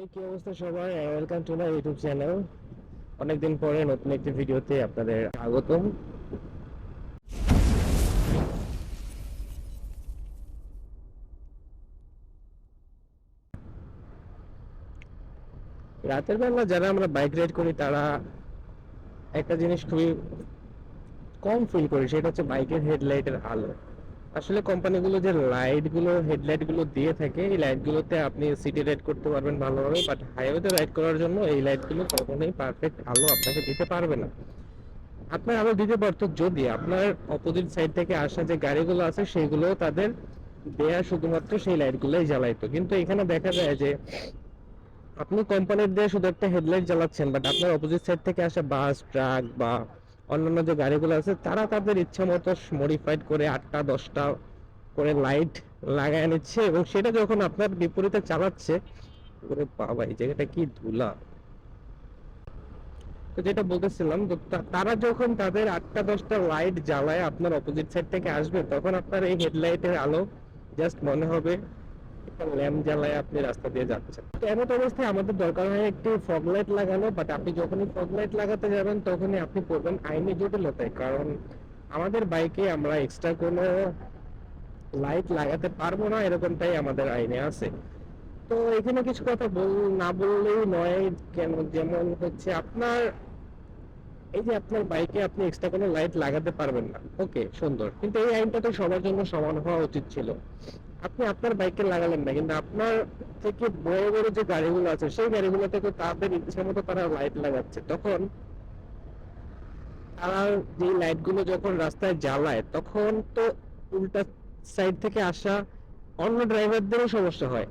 এই কি অবস্থা সবাই? Welcome to my YouTube channel অনেকদিন পরে নতুন একটি ভিডিওতে আপনাদের স্বাগতম। রাতের বেলা যারা আমরা বাইক রাইড করি, তারা একটা জিনিস খুবই কম ফিল করি, সেটা হচ্ছে বাইকের হেডলাইটের আলো। আসলে কোম্পানিগুলো যে লাইটগুলো হেডলাইটগুলো দিয়ে থাকে, এই লাইট গুলোতে আপনি সিটি রাইড করতে পারবেন ভালোভাবে বাট হাইওয়েতে রাইড করার জন্য এই লাইটগুলো কখনোই পারফেক্ট আলো আপনাকে দিতে পারবে না। আপনার আলো দিতে পারতো যদি আপনার অপোজিট সাইড থেকে আসা যে গাড়িগুলো আছে সেগুলো তাদের দেয়া শুধুমাত্র সেই লাইট গুলোই জ্বালাইতো। কিন্তু এখানে দেখা যায় যে আপনি কোম্পানির দিয়ে শুধু একটা হেডলাইট জ্বালাচ্ছেন বাট আপনার অপোজিট সাইড থেকে আসা বাস ট্রাক বা অন্যান্য যে গাড়িগুলো আছে, তারা তাদের ইচ্ছা মতো মডিফাইড করে আটটা, দশটা করে লাইট লাগায় নিচ্ছে এবং সেটা যখন আপনার বিপরীতে চালাচ্ছে, ওরে বাবা, এই জায়গাটা কি ধুলা। তো যেটা বলতেছিলাম তারা যখন তাদের আটটা, দশটা লাইট জ্বালায় আপনার অপোজিট সাইড থেকে আসবে, তখন আপনার এই হেডলাইটের আলো জাস্ট মনে হবে ল্যাম্প জ্বালায় আপনি রাস্তা দিয়ে যাচ্ছেন। এমন অবস্থায় আমাদের দরকার হয় একটি ফগ লাইট লাগানো বাট আপনি যখনই ফগ লাইট লাগাতে যাবেন, তখনই আপনি পড়বেন আইনি জটিলতায়, কারণ আমাদের বাইকে আমরা এক্সট্রা কোনো লাইট লাগাতে পারব না, এরকমটাই আমাদের আইনে আছে। তো এখানে কিছু কথা বল, না বললেই নয়, কেন, যেমন হচ্ছে আপনার এই যে আপনার বাইকে আপনি এক্সট্রা কোনো লাইট লাগাতে পারবেন না। ওকে সুন্দর। কিন্তু এই আইনটা তো সবার জন্য সমান হওয়া উচিত ছিল। আপনি আপনার বাইকে লাগালেন না, কিন্তু আপনার থেকে বড় বড় যে গাড়িগুলো আছে, সেই গাড়িগুলো থেকে তাদের ইচ্ছে মতো তারা লাইট লাগাচ্ছে। তখন তারা যে লাইটগুলো যখন রাস্তায় জ্বালায়, তখন তো উল্টা সাইড থেকে আসা অন্য ড্রাইভারদেরও সমস্যা হয়।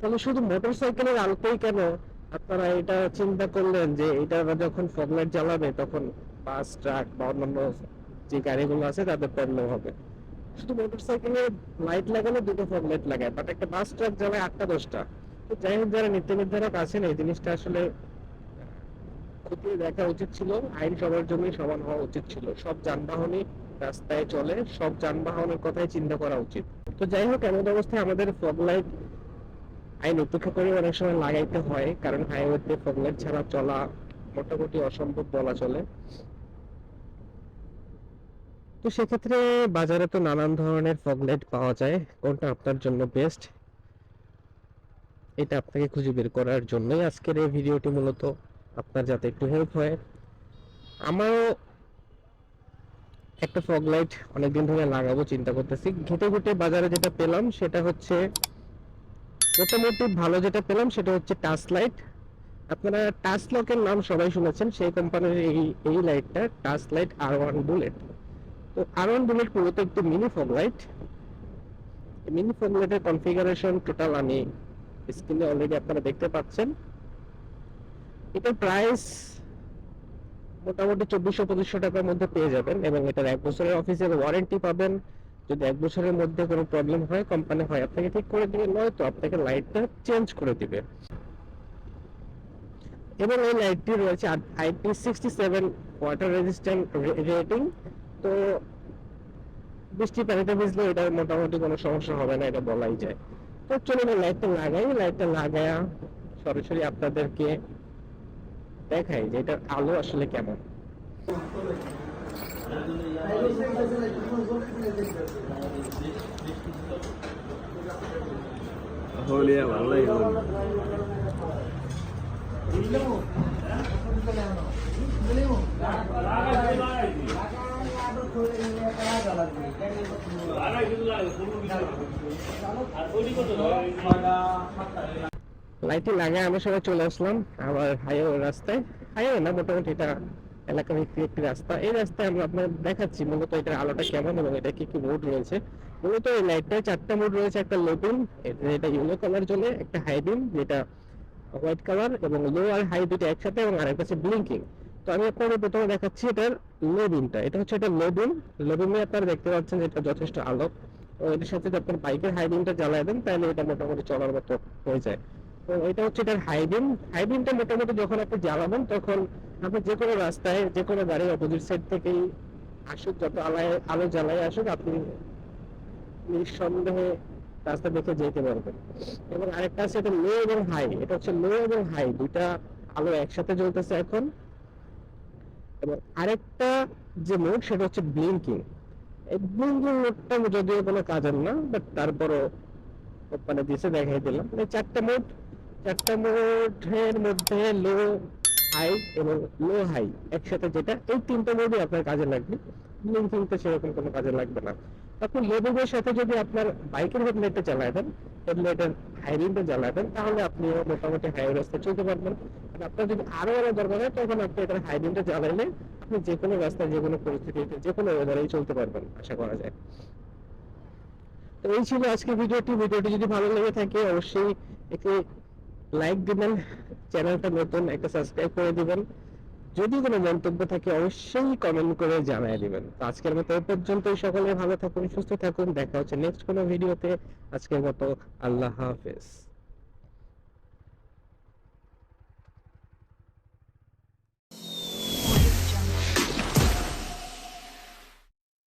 তাহলে শুধু মোটর সাইকেলের আলোতেই কেন আপনারা এটা চিন্তা করলেন যে এটা যখন ফগলাইট জ্বালাবে, তখন বাস ট্রাক বা অন্যান্য যে গাড়িগুলো আছে, তাদের প্রবলেম হবে। শুধু মোটর সাইকেলে লাইট লাগালে দুটো ফগ লাইট লাগায় বাট একটা বাস ট্রাক জ্বালায় আটটা, দশটা। তো যাই হোক, যারা নীতি নির্ধারক আছেন, এই জিনিসটা আসলে খতিয়ে দেখা উচিত ছিল। আইন সবার জন্যই সমান হওয়া উচিত ছিল। সব যানবাহনই রাস্তায় চলে, সব যানবাহনের কথাই চিন্তা করা উচিত। তো যাই হোক, এমন অবস্থায় আমাদের ফগ লাইট আইন উপেক্ষা করে অনেক সময় লাগাইতে হয়, কারণ হাইওয়েতে ফগ লাইট ছাড়া চলা মোটামুটি অসম্ভব বলা চলে। তো সেক্ষেত্রে বাজারে তো নানান ধরনের ফগ লাইট পাওয়া যায়, কোনটা আপনার জন্য বেস্ট এটা আপনাকে খুঁজে বের করার জন্যই আজকের এই ভিডিওটি মূলত আপনার যাতে একটু হেল্প হয়। আমারও একটা ফগ লাইট অনেকদিন ধরে লাগাবো, চিন্তা করতেছি। ঘেটে ঘেটে বাজারে যেটা পেলাম সেটা হচ্ছে মোটামুটি ভালো যেটা পেলাম সেটা হচ্ছে টাচ লাইট আপনারা টাচ লকের নাম সবাই শুনেছেন, সেই কোম্পানির এই এই লাইটটা touch light R one bullet তো আর ওয়ান বুলেট মূলত একটি mini fog light mini fog লাইটের কনফিগারেশন টোটাল আমি স্ক্রিনে অলরেডি আপনারা দেখতে পাচ্ছেন। এটার প্রাইস মোটামুটি চব্বিশশো পঁচিশশো টাকার মধ্যে পেয়ে যাবেন এবং এটার এক বছরের অফিসিয়াল ওয়ারেন্টি পাবেন। যদি এক বছরের মধ্যে কোনো প্রবলেম হয় কোম্পানি হয়, আপনাকে ঠিক করে দিবে নয়তো আপনাকে লাইটটা চেঞ্জ করে দিবে। এবং এই লাইটটি রয়েছে IP sixty seven water resistant rating তো বৃষ্টি পানিতে ভিজলে এটার মোটামুটি কোনো সমস্যা হবে না, এটা বলাই যায়। তো চলুন লাইটটা লাগাই লাইটটা লাগায়া সরাসরি আপনাদেরকে দেখাই যে এটার আলো আসলে কেমন। হলে। লাগে লাইটটি আমরা সবাই চলে আসলাম আবার হাইওয়ে রাস্তায়। হাইওয়ে না মোটামুটি এটা এলাকা ভিত্তিক একটি রাস্তা। এই রাস্তায় আমরা আপনার দেখাচ্ছি মূলত এটার আলোটা কেমন এবং এটা কি কি মোড রয়েছে। মূলত এই লাইটটায় চারটা মোড রয়েছে, একটা লো বিম এটা ইয়েলো কালার জ্বলে একটা হাই বিম যেটা হোয়াইট কালার এবং লো আর হাই দুটো একসাথে এবং আরেকটা হচ্ছে ব্লিঙ্কিং তো আমি আপনাদের প্রথমে দেখাচ্ছি এটার লো বিমটা এটা হচ্ছে এটা লো বিম লো বিমে আপনারা দেখতে পাচ্ছেন যে এটা যথেষ্ট আলো। এটার সাথে যদি আপনার বাইকের হাই বিমটা জ্বালায় দেন, তাহলে এটা মোটামুটি চলার মতো হয়ে যায়। তো এটা হচ্ছে এটার হাই বিমটা মোটামুটি যখন আপনি জ্বালাবেন, তখন আপনি যে কোনো রাস্তায়, যে কোনো গাড়ির অপোজিট সাইড থেকেই আসুক, যত আলায়, আলো জ্বালায় আসুক, আপনি নিঃসন্দেহে রাস্তা দেখে যেতে পারবেন। এবং আরেকটা আছে এটা লো এবং হাই এটা হচ্ছে লো এবং হাই দুইটা আলো একসাথে জ্বলতেছে এখন। এবং আরেকটা যে মোড সেটা হচ্ছে ব্লিঙ্কিং এই ব্লিঙ্কিং মোডটা যদিও কোনো কাজের না বাট তারপরও মানে দিছে দেখাই দিলাম। চারটা মোড চারটা মোডের মধ্যে লো হাই এবং লো হাই একসাথে যেটা, এই তিনটা মোডই আপনার কাজে লাগবে। ব্লিঙ্কিংটা সেরকম কোনো কাজে লাগবে না। আপনি লেবুদের সাথে যদি আপনার বাইকের হেডলাইটটা চালায় দেন হেডলাইটের হাইরিংটা জ্বালায় দেন, তাহলে আপনি মোটামুটি হাই রাস্তায় চলতে পারবেন। আপনার যদি আরও আরও দরকার হয়, তখন আপনি এটার হাইরিংটা জ্বালাইলে আপনি যে কোনো রাস্তায়, যে কোনো পরিস্থিতিতে, যে কোনো ওয়েদারেই চলতে পারবেন, আশা করা যায়। তো এই ছিল আজকে ভিডিওটি ভিডিওটি যদি ভালো লেগে থাকে, অবশ্যই একটি লাইক দিবেন, চ্যানেলটা নতুন, একটা সাবস্ক্রাইব করে দিবেন। যদি কোনো মন্তব্য থাকে, অবশ্যই কমেন্ট করে জানিয়ে দিবেন। আজকের মতো এই পর্যন্তই, সকলে ভালো থাকুন, সুস্থ থাকুন। দেখা হচ্ছে নেক্সট কোনো ভিডিওতে আজকের মতো, আল্লাহ হাফেজ।